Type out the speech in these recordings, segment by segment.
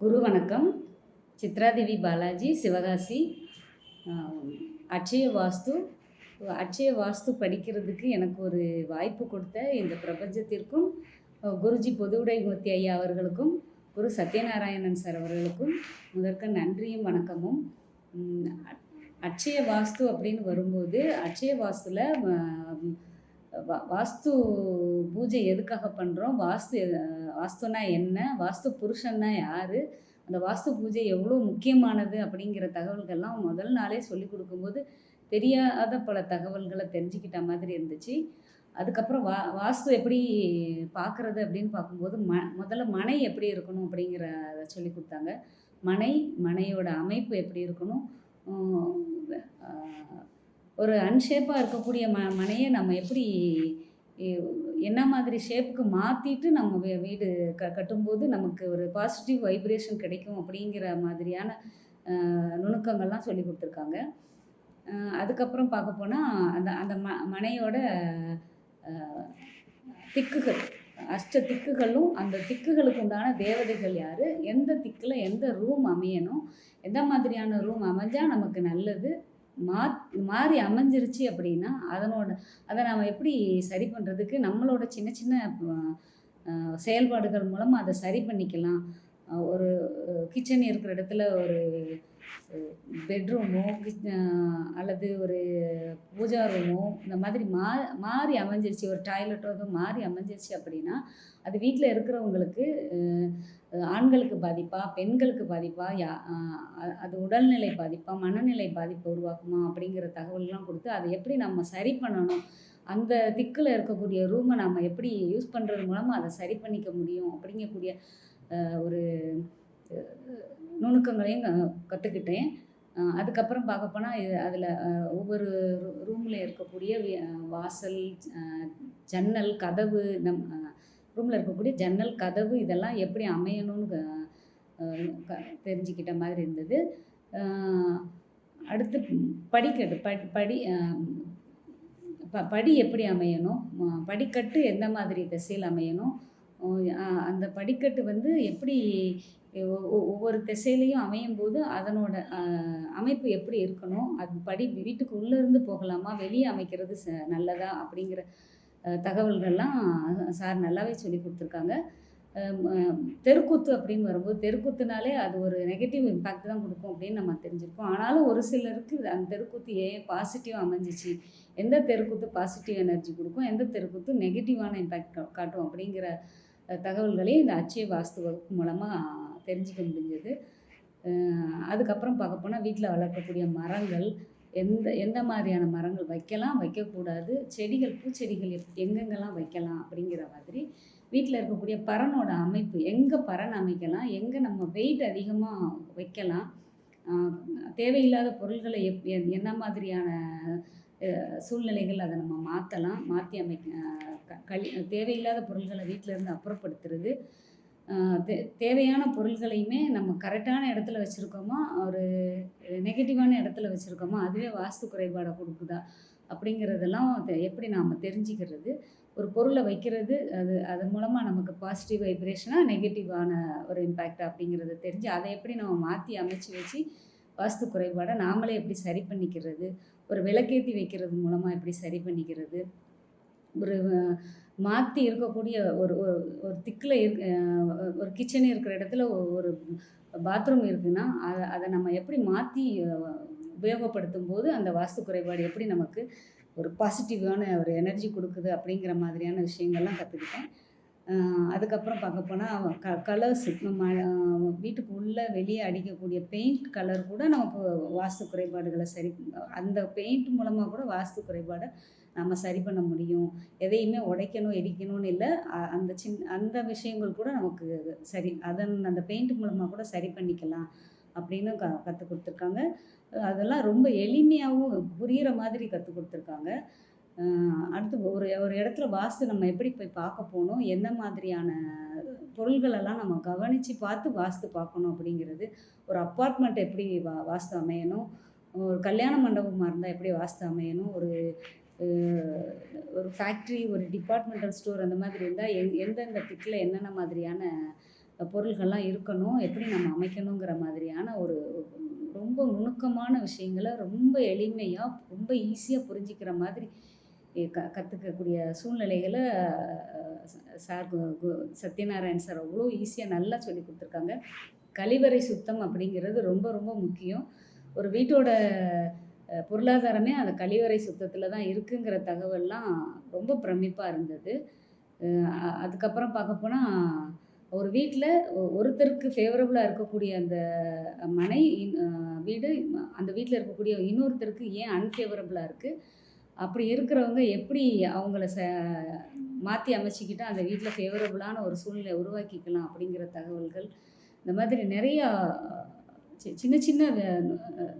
குரு வணக்கம். சித்ராதேவி பாலாஜி சிவகாசி அட்சய வாஸ்து அட்சய வாஸ்து படிக்கிறதுக்கு எனக்கு ஒரு வாய்ப்பு கொடுத்த இந்த பிரபஞ்சத்திற்கும் குருஜி குருஜி பொதுவுடைமூர்த்தி ஐயா அவர்களுக்கும் குரு சத்யநாராயணன் சார் அவர்களுக்கும் முதற்க நன்றியும் வணக்கமும். அட்சய வாஸ்து அப்படின்னு வரும்போது அட்சய வாஸ்துவில் வா- வாஸ்து பூஜை எதுக்காக பண்ணுறோம் வாஸ்து வாஸ்துனா என்ன? வாஸ்து புருஷன்னா யார்? அந்த வாஸ்து பூஜை எவ்வளோ முக்கியமானது அப்படிங்கிற தகவல்கள்லாம் முதல் நாளே சொல்லி கொடுக்கும்போது தெரியாத பல தகவல்களை தெரிஞ்சுக்கிட்ட மாதிரி இருந்துச்சு. அதுக்கப்புறம் வா வாஸ்து எப்படி பார்க்குறது அப்படின்னு பார்க்கும்போது ம முதல்ல மனை எப்படி இருக்கணும் அப்படிங்கிறத சொல்லி கொடுத்தாங்க. மனை மனையோட அமைப்பு எப்படி இருக்கணும்? ஒரு அன்ஷேப்பாக இருக்கக்கூடிய ம மனையை நம்ம எப்படி என்ன மாதிரி ஷேப்புக்கு மாற்றிட்டு நம்ம வீ- வீடு க கட்டும்போது நமக்கு ஒரு பாசிட்டிவ் வைப்ரேஷன் கிடைக்கும் அப்படிங்கிற மாதிரியான நுணுக்கங்கள்லாம் சொல்லி கொடுத்துருக்காங்க. அதுக்கப்புறம் பார்க்க போனால் அந்த அந்த ம மனையோட திக்குகள் அஷ்ட திக்குகளும் அந்த திக்குகளுக்கு உண்டான தேவதைகள் யார்? எந்த திக்கில் எந்த ரூம் அமையணும்? எந்த மாதிரியான ரூம் அமைஞ்சால் நமக்கு நல்லது? மா மாறி அமைஞ்சிருச்சு அப்படின்னா அதனோட அதை நாம் எப்படி சரி பண்ணுறதுக்கு நம்மளோட சின்ன சின்ன செயல்பாடுகள் மூலமாக அதை சரி பண்ணிக்கலாம். ஒரு கிச்சன் இருக்கிற இடத்துல ஒரு பெட்ரூமோ அல்லது ஒரு பூஜா ரூமோ இந்த மாதிரி மா மாறி அமைஞ்சிருச்சு. ஒரு டாய்லெட்டோ ஏதோ மாறி அமைஞ்சிருச்சு அப்படின்னா அது வீட்டில் இருக்கிறவங்களுக்கு ஆண்களுக்கு பாதிப்பா பெண்களுக்கு பாதிப்பா யா அது உடல்நிலை பாதிப்பா மனநிலை பாதிப்பை உருவாக்குமா அப்படிங்கிற தகவல்லாம் கொடுத்து அதை எப்படி நம்ம சரி பண்ணணும்? அந்த திக்கில் இருக்கக்கூடிய ரூமை நம்ம எப்படி யூஸ் பண்ணுறது மூலமாக அதை சரி பண்ணிக்க முடியும்? அப்படிங்கக்கூடிய ஒரு நுணுக்கங்களையும் கற்றுக்கிட்டேன் அதுக்கப்புறம் பார்க்க போனால் இது அதில் ஒவ்வொரு ரூமில் இருக்கக்கூடிய வாசல் ஜன்னல் கதவு நம் ரூமில் இருக்கக்கூடிய ஜன்னல் கதவு இதெல்லாம் எப்படி அமையணும்னு க- க- தெரிஞ்சுக்கிட்ட மாதிரி இருந்தது. அடுத்து படிக்கட்டு படி படி ப படி எப்படி அமையணும்? படிக்கட்டு எந்த மாதிரி திசையில் அமையணும்? அந்த படிக்கட்டு வந்து எப்படி ஒ- ஒவ்வொரு திசையிலையும் அமையும் போது அதனோட அமைப்பு எப்படி இருக்கணும்? அது படி வீட்டுக்கு உள்ளேருந்து போகலாமா? வெளியே அமைக்கிறது ச நல்லதா? அப்படிங்கிற தகவல்கள்லாம் சார் நல்லாவே சொல்லி கொடுத்துருக்காங்க. தெருக்கூத்து அப்படின்னு வரும்போது தெருக்கூத்துனாலே அது ஒரு நெகட்டிவ் இம்பேக்ட் தான் கொடுக்கும் அப்படின்னு நம்ம தெரிஞ்சிருக்கோம். ஆனாலும் ஒரு சிலருக்கு அந்த தெருக்கூத்து ஏன் பாசிட்டிவாக அமைஞ்சிச்சு. எந்த தெருக்கூத்து பாசிட்டிவ் எனர்ஜி கொடுக்கும்? எந்த தெருக்கூத்து நெகட்டிவான இம்பேக்ட் காட்டும்? அப்படிங்கிற தகவல்களையும் இந்த அச்சய வாஸ்து வகுப்பு மூலமாக தெரிஞ்சுக்க முடிஞ்சது. அதுக்கப்புறம் பார்க்க போனால் வீட்டில் வளர்க்கக்கூடிய மரங்கள் எந்த எந்த மாதிரியான மரங்கள் வைக்கலாம் வைக்கக்கூடாது செடிகள் பூச்செடிகள் எப் எங்கெங்கெல்லாம் வைக்கலாம் அப்படிங்கிற மாதிரி வீட்டில் இருக்கக்கூடிய பறனோட அமைப்பு எங்கே பறன் அமைக்கலாம் எங்கே நம்ம வெயிட் அதிகமாக வைக்கலாம் தேவையில்லாத பொருள்களை எப் எ- என்ன மாதிரியான சூழ்நிலைகள் அதை நம்ம மாற்றலாம் மாற்றி அமைக்க க- கழி தேவையில்லாத பொருள்களை வீட்டிலேருந்து அப்புறப்படுத்துறது. தே தேவையான பொருள்களையுமே நம்ம கரெக்டான இடத்துல வச்சுருக்கோமா? ஒரு நெகட்டிவான இடத்துல வச்சுருக்கோமா? அதுவே வாஸ்து குறைபாடை கொடுக்குதா? அப்படிங்கிறதெல்லாம் தெ- எப்படி நாம் தெரிஞ்சுக்கிறது? ஒரு பொருளை வைக்கிறது அது அது மூலமாக நமக்கு பாசிட்டிவ் வைப்ரேஷனாக நெகட்டிவான ஒரு இம்பேக்ட் அப்படிங்கிறத தெரிஞ்சு அதை எப்படி நம்ம மாற்றி அமைச்சு வச்சு வாஸ்து குறைபாடை நாமளே எப்படி சரி பண்ணிக்கிறது? ஒரு விளக்கேற்றி வைக்கிறது மூலமாக எப்படி சரி பண்ணிக்கிறது? ஒரு மாற்றி இருக்கக்கூடிய ஒரு ஒரு ஒரு திக்கில் இருக்க ஒரு கிச்சன் இருக்கிற இடத்துல ஒரு பாத்ரூம் இருக்குன்னா அதை அதை நம்ம எப்படி மாற்றி உபயோகப்படுத்தும் போது அந்த வாஸ்து குறைபாடு எப்படி நமக்கு ஒரு பாசிட்டிவான ஒரு எனர்ஜி கொடுக்குது அப்படிங்கிற மாதிரியான விஷயங்கள்லாம் கற்றுக்கிட்டேன் அதுக்கப்புறம் பார்க்க போனால் க கலர்ஸ் நம்ம வீட்டுக்கு உள்ளே வெளியே அடிக்கக்கூடிய பெயிண்ட் கலர் கூட நமக்கு வாஸ்து குறைபாடுகளை சரி அந்த பெயிண்ட் மூலமாக கூட வாஸ்து குறைபாடை நம்ம சரி பண்ண முடியும். எதையுமே உடைக்கணும் எரிக்கணும்னு இல்லை. அந்த சின் அந்த விஷயங்கள் கூட நமக்கு சரி அதன் அந்த பெயிண்ட் மூலமாக கூட சரி பண்ணிக்கலாம் அப்படின்னு க கற்றுக் கொடுத்துருக்காங்க. அதெல்லாம் ரொம்ப எளிமையாகவும் புரிகிற மாதிரி கற்றுக் கொடுத்துருக்காங்க. அடுத்து ஒரு ஒரு இடத்துல வாஸ்து நம்ம எப்படி போய் பார்க்க போகணும் எந்த மாதிரியான பொருள்களெல்லாம் நம்ம கவனித்து பார்த்து வாஸ்து பார்க்கணும் அப்படிங்கிறது. ஒரு அப்பார்ட்மெண்ட் எப்படி வா வாஸ்து அமையணும்? ஒரு கல்யாண மண்டபமாக இருந்தால் எப்படி வாஸ்து அமையணும்? ஒரு ஒரு ஃபேக்ட்ரி ஒரு டிபார்ட்மெண்டல் ஸ்டோர் அந்த மாதிரி இருந்தால் எந் எந்தெந்த திக்கில் என்னென்ன மாதிரியான பொருள்கள்லாம் இருக்கணும்? எப்படி நம்ம அமைக்கணுங்கிற மாதிரியான ஒரு ரொம்ப நுணுக்கமான விஷயங்களை ரொம்ப எளிமையாக ரொம்ப ஈஸியாக புரிஞ்சிக்கிற மாதிரி க கற்றுக்கக்கூடிய சூழ்நிலைகளை சார் கு கு சத்யநாராயண் சார் அவ்வளோ ஈஸியாக நல்லா சொல்லி கொடுத்துருக்காங்க. கழிவறை சுத்தம் அப்படிங்கிறது ரொம்ப ரொம்ப முக்கியம். ஒரு வீட்டோட பொருளாதாரமே அந்த கழிவறை சுத்தத்தில் தான் இருக்குங்கிற தகவல்லாம் ரொம்ப பிரமிப்பாக இருந்தது. அதுக்கப்புறம் பார்க்க போனால் ஒரு வீட்டில் ஒருத்தருக்கு ஃபேவரபுளாக இருக்கக்கூடிய அந்த மனை இன்- வீடு அந்த வீட்டில் இருக்கக்கூடிய இன்னொருத்தருக்கு ஏன் அன்ஃபேவரபுளாக இருக்குது அப்படி இருக்கிறவங்க எப்படி அவங்கள ச மாற்றி அமைச்சிக்கிட்டு அந்த வீட்டில் ஃபேவரபுளான ஒரு சூழ்நிலை உருவாக்கிக்கலாம் அப்படிங்கிற தகவல்கள். இந்த மாதிரி நிறையா சி- சின்ன சின்ன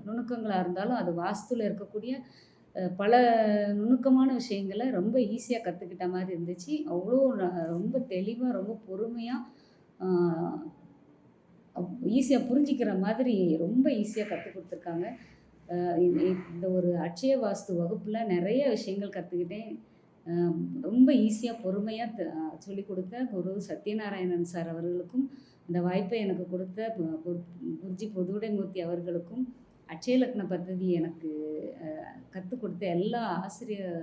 நுணுக்கங்களாக இருந்தாலும் அது வாஸ்துவில் இருக்கக்கூடிய பல நுணுக்கமான விஷயங்களை ரொம்ப ஈஸியாக கற்றுக்கிட்ட மாதிரி இருந்துச்சு. அவ்வளோ ரொம்ப தெளிவாக ரொம்ப பொறுமையாக ஈஸியாக புரிஞ்சிக்கிற மாதிரி ரொம்ப ஈஸியாக கற்றுக் கொடுத்துருக்காங்க. இந்த ஒரு அட்சய வாஸ்து வகுப்பில் நிறைய விஷயங்கள் கற்றுக்கிட்டேன் ரொம்ப ஈஸியாக பொறுமையாக சொல்லி கொடுத்த குரு சத்யநாராயணன் சார் அவர்களுக்கும் இந்த வாய்ப்பை எனக்கு கொடுத்த குருஜி பொதுவுடைமூர்த்தி அவர்களுக்கும் அட்சய லக்ன பദ്ധதி எனக்கு கற்றுக் கொடுத்த எல்லா ஆசிரியர்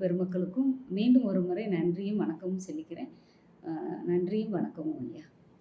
பெருமக்களுக்கும் மீண்டும் ஒரு முறை நன்றியும் வணக்கமும் சொல்லிக்கிறேன். நன்றியும் வணக்கமும் ஐயா.